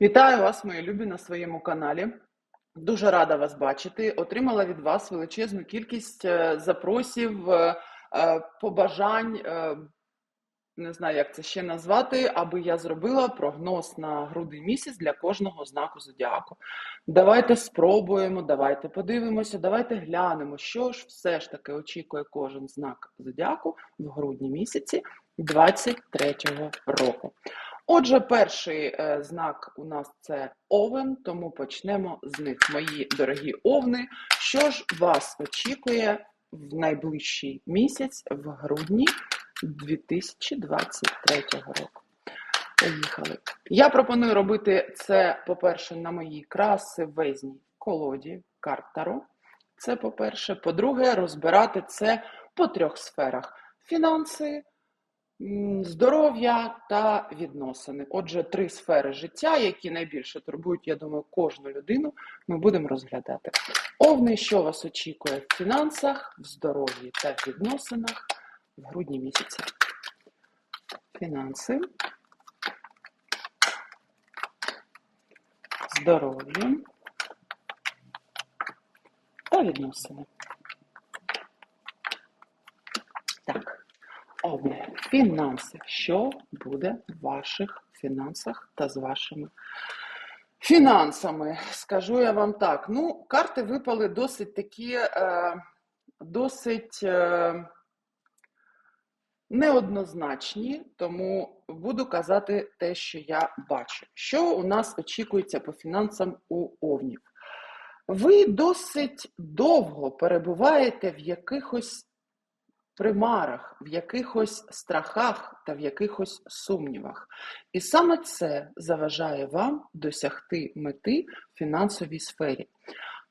Вітаю вас, мої любі, на своєму каналі. Дуже рада вас бачити. Отримала від вас величезну кількість е, запросів, е, е, побажань, не знаю, як це ще назвати, аби я зробила прогноз на грудень місяць для кожного знаку зодіаку. Давайте спробуємо, давайте подивимося, давайте глянемо, що ж все ж таки очікує кожен знак зодіаку в грудні місяці 23-го року. Отже, перший е, знак у нас це овен, тому почнемо з них. Мої дорогі овни. Що ж вас очікує в найближчий місяць в грудні 2023 року? Поїхали. Я пропоную робити це, по-перше, на моїй красивезній колоді карт. Це по-перше. По-друге, розбирати це по трьох сферах: фінанси. Здоров'я та відносини. Отже, три сфери життя, які найбільше турбують, я думаю, кожну людину, ми будемо розглядати. Овни, що вас очікує в фінансах, в здоров'ї та в відносинах в грудні місяці. Фінанси, здоров'я та відносини. Так. Овни. Фінанси. Що буде в ваших фінансах та з вашими фінансами? Скажу я вам так. Ну, карти випали досить такі, е, досить е, неоднозначні, тому буду казати те, що я бачу. Що у нас очікується по фінансам у овнів? Ви досить довго перебуваєте в якихось примарах, в якихось страхах та в якихось сумнівах. І саме це заважає вам досягти мети в фінансовій сфері.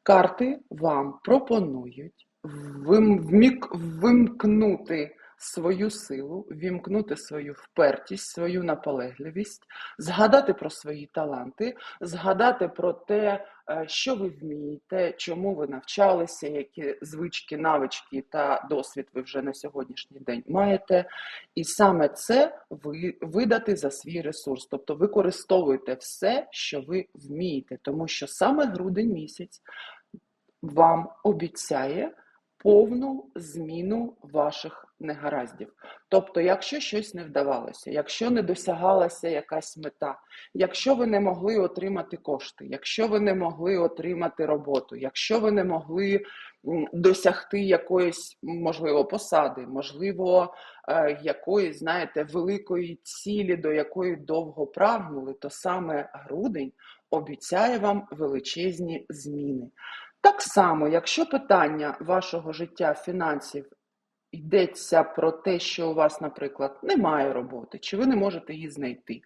Карти вам пропонують вим- вимкнути свою силу, вімкнути свою впертість, свою наполегливість, згадати про свої таланти, згадати про те, що ви вмієте, чому ви навчалися, які звички, навички та досвід ви вже на сьогоднішній день маєте. І саме це ви видати за свій ресурс. Тобто використовуйте все, що ви вмієте, тому що саме грудень місяць вам обіцяє повну зміну ваших негараздів. Тобто, якщо щось не вдавалося, якщо не досягалася якась мета, якщо ви не могли отримати кошти, якщо ви не могли отримати роботу, якщо ви не могли досягти якоїсь, можливо, посади, можливо, е, якоїсь, знаєте, великої цілі, до якої довго прагнули, то саме грудень обіцяє вам величезні зміни. Так само, якщо питання вашого життя фінансів йдеться про те, що у вас, наприклад, немає роботи, чи ви не можете її знайти,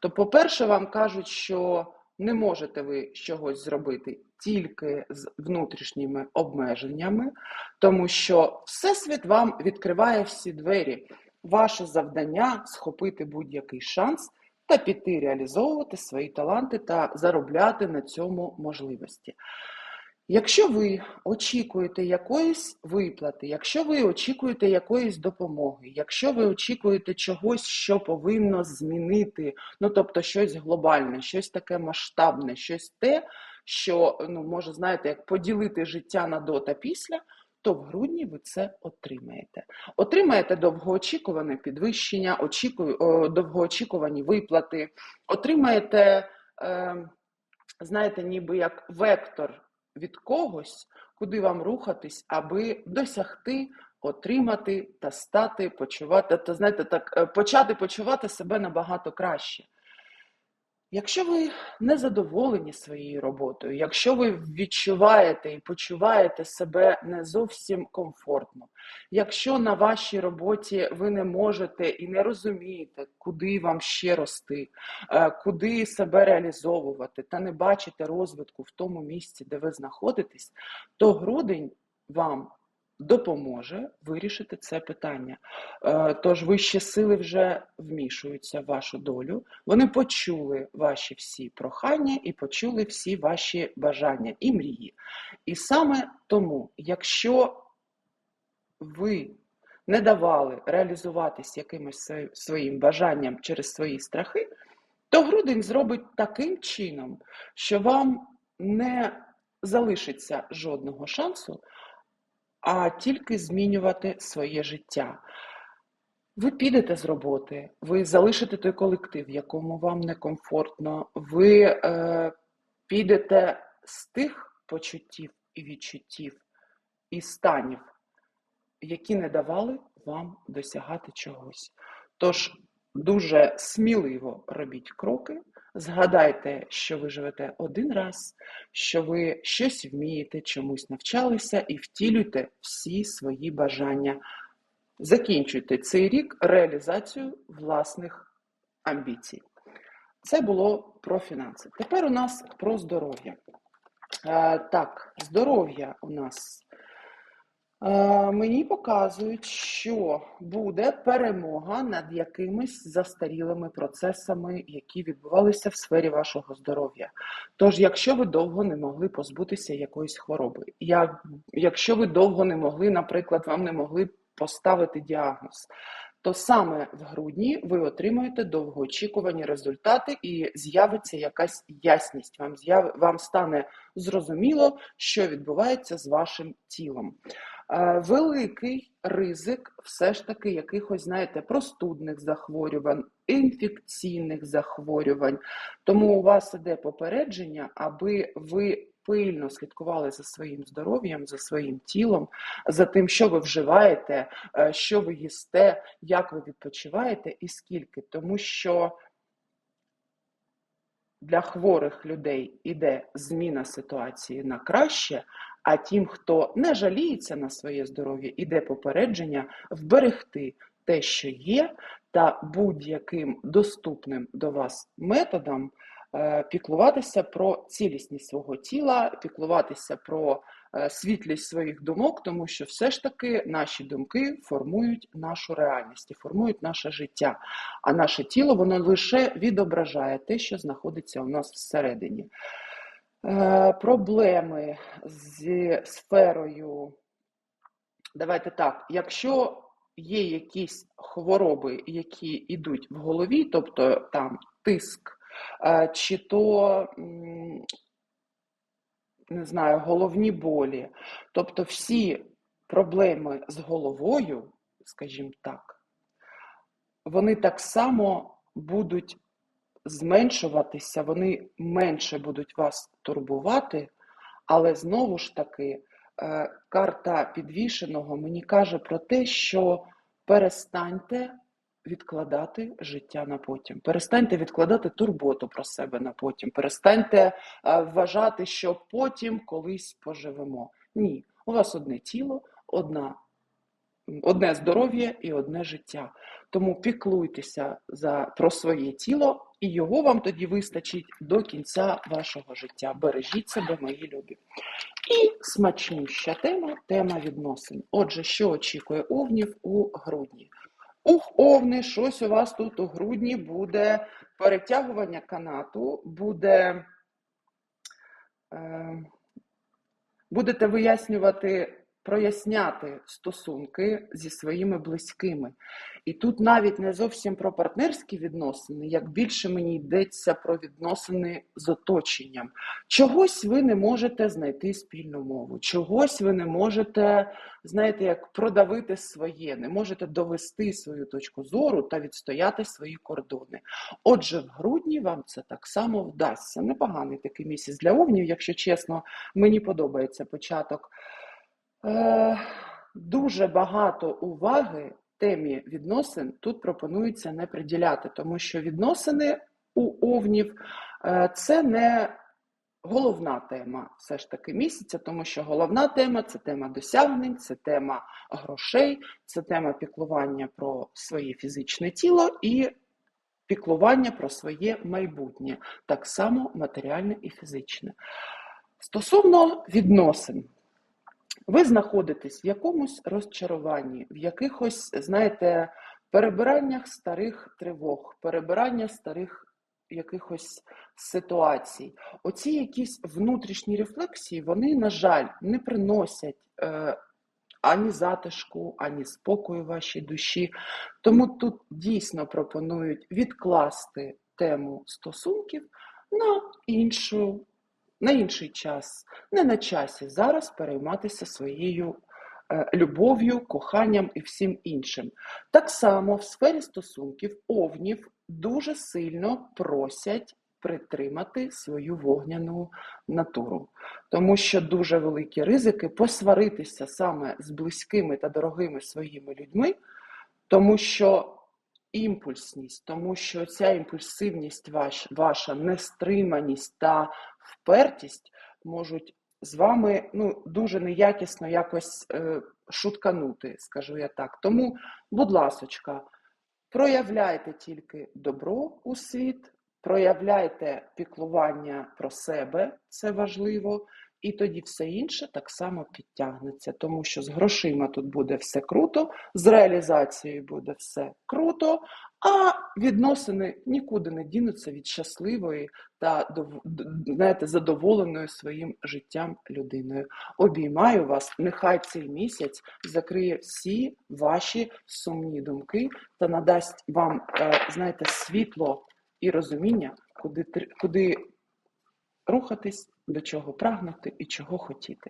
то, по-перше, вам кажуть, що не можете ви чогось зробити тільки з внутрішніми обмеженнями, тому що Всесвіт вам відкриває всі двері. Ваше завдання схопити будь-який шанс та піти реалізовувати свої таланти та заробляти на цьому можливості. Якщо ви очікуєте якоїсь виплати, якщо ви очікуєте якоїсь допомоги, якщо ви очікуєте чогось, що повинно змінити, ну тобто щось глобальне, щось таке масштабне, щось те, що ну може знаєте, як поділити життя на до та після, то в грудні ви це отримаєте. Отримаєте довгоочікуване підвищення, очікую, о, довгоочікувані виплати, отримаєте, е, знаєте, ніби як вектор від когось, куди вам рухатись, аби досягти, отримати та стати, почувати, та знаєте, так е, почати почувати себе набагато краще. Якщо ви не задоволені своєю роботою, якщо ви відчуваєте і почуваєте себе не зовсім комфортно, якщо на вашій роботі ви не можете і не розумієте, куди вам ще рости, е, куди себе реалізовувати, та не бачите розвитку в тому місці, де ви знаходитесь, то грудень вам допоможе вирішити це питання. Е, Тож вищі сили вже вмішуються в вашу долю. Вони почули ваші всі прохання і почули всі ваші бажання і мрії. І саме тому, якщо ви не давали реалізуватись якимось своїм бажанням через свої страхи, то грудень зробить таким чином, що вам не залишиться жодного шансу, а тільки змінювати своє життя. Ви підете з роботи, ви залишите той колектив, якому вам некомфортно, ви е, підете з тих почуттів і відчуттів і станів, які не давали вам досягати чогось. Тож дуже сміливо робіть кроки, згадайте, що ви живете один раз, що ви щось вмієте, чомусь навчалися, і втілюйте всі свої бажання. Закінчуйте цей рік реалізацію власних амбіцій. Це було про фінанси. Тепер у нас про здоров'я. Е, так, здоров'я у нас мені показують, що буде перемога над якимись застарілими процесами, які відбувалися в сфері вашого здоров'я. Тож, якщо ви довго не могли позбутися якоїсь хвороби, як, якщо ви довго не могли, наприклад, вам не могли поставити діагноз, то саме в грудні ви отримаєте довгоочікувані результати і з'явиться якась ясність. Вам вам стане зрозуміло, що відбувається з вашим тілом. Е, великий ризик все ж таки якихось, знаєте, простудних захворювань, інфекційних захворювань. Тому у вас іде попередження, аби ви пильно слідкували за своїм здоров'ям, за своїм тілом, за тим, що ви вживаєте, е, що ви їсте, як ви відпочиваєте і скільки. Тому що для хворих людей іде зміна ситуації на краще, а тим, хто не жаліється на своє здоров'я, іде попередження вберегти те, що є, та будь-яким доступним до вас методом піклуватися про цілісність свого тіла, піклуватися про е, світлість своїх думок, тому що все ж таки наші думки формують нашу реальність і формують наше життя. А наше тіло воно лише відображає те, що знаходиться у нас всередині. Е, проблеми зі сферою. Давайте так, якщо є якісь хвороби, які йдуть в голові, тобто там тиск, е, чи то, не знаю, головні болі, тобто всі проблеми з головою, скажімо так, вони так само будуть зменшуватися, вони менше будуть вас турбувати, але знову ж таки, е, карта підвішеного мені каже про те, що перестаньте відкладати життя на потім. Перестаньте відкладати турботу про себе на потім. Перестаньте е, вважати, що потім колись поживемо. Ні, у вас одне тіло, одна одне здоров'я і одне життя. Тому піклуйтеся за, про своє тіло, і його вам тоді вистачить до кінця вашого життя. Бережіть себе, мої любі. І смачнюща тема тема відносин. Отже, що очікує овнів у грудні? Ух, овни, щось у вас тут у грудні буде перетягування канату, буде. Е, Будете вияснювати проясняти стосунки зі своїми близькими. І тут навіть не зовсім про партнерські відносини, як більше мені йдеться про відносини з оточенням. Чогось ви не можете знайти спільну мову, чогось ви не можете, знаєте, як продавити своє, не можете довести свою точку зору та відстояти свої кордони. Отже, в грудні вам це так само вдасться. Непоганий такий місяць для овнів, якщо чесно, мені подобається початок. Е, дуже багато уваги темі відносин тут пропонується не приділяти, тому що відносини у овнів е, це не головна тема все ж таки місяця, тому що головна тема це тема досягнень, це тема грошей, це тема піклування про своє фізичне тіло і піклування про своє майбутнє, так само матеріальне і фізичне. Стосовно відносин. Ви знаходитесь в якомусь розчаруванні, в якихось, знаєте, перебираннях старих тривог, перебирання старих якихось ситуацій. Оці якісь внутрішні рефлексії, вони, на жаль, не приносять е, ані затишку, ані спокою вашій душі. Тому тут дійсно пропонують відкласти тему стосунків на іншу, на інший час. Не на часі зараз перейматися своєю е, любов'ю, коханням і всім іншим. Так само в сфері стосунків овнів дуже сильно просять притримати свою вогняну натуру, тому що дуже великі ризики посваритися саме з близькими та дорогими своїми людьми, тому що імпульсність, тому що ця імпульсивність ваш, ваша нестриманість та впертість можуть з вами ну, дуже неякісно якось е, шутканути, скажу я так. Тому, будь ласочка, проявляйте тільки добро у світ, проявляйте піклування про себе, це важливо, і тоді все інше так само підтягнеться, тому що з грошима тут буде все круто, з реалізацією буде все круто, а відносини нікуди не дінуться від щасливої та знаєте, задоволеної своїм життям людиною. Обіймаю вас, нехай цей місяць закриє всі ваші сумні думки та надасть вам, е, знаєте, світло і розуміння, куди, куди рухатись, до чого прагнути і чого хотіти.